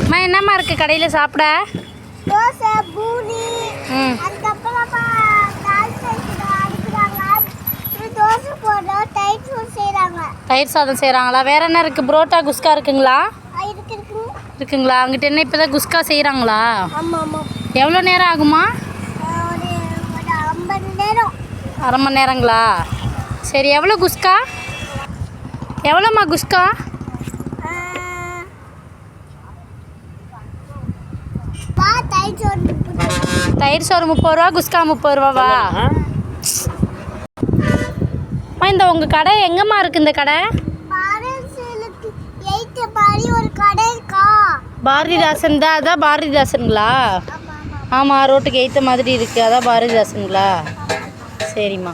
அம்மா என்னம்மா இருக்குது கடையில் சாப்பிட? தோசை பூரி. அதுக்கப்புறமா தயிர் சாதம் செய்கிறாங்களா வேற என்ன இருக்குது புரோட்டா குஸ்கா இருக்குங்களா? இருக்கு இருக்கு. இருக்குங்களா? அங்கிட்ட என்ன இப்போ தான் குஸ்கா செய்கிறாங்களா எவ்வளோ நேரம் ஆகுமா? அரை மணி நேரங்களா? சரி எவ்வளோ குஸ்கா? எவ்வளோம்மா குஸ்கா? தயிர் சோறு முப்பது ரூபா. குஸ்கா முப்பது ரூபாவா? அம்மா இந்த உங்கள் கடை எங்கம்மா இருக்குது இந்த கடை? பாரதிதாசன் தான் அதான் பாரதிதாசனுங்களா? ஆமாம் ரோட்டுக்கு எய்த்த மாதிரி இருக்குது அதான் பாரதிதாசனுங்களா? சரிம்மா.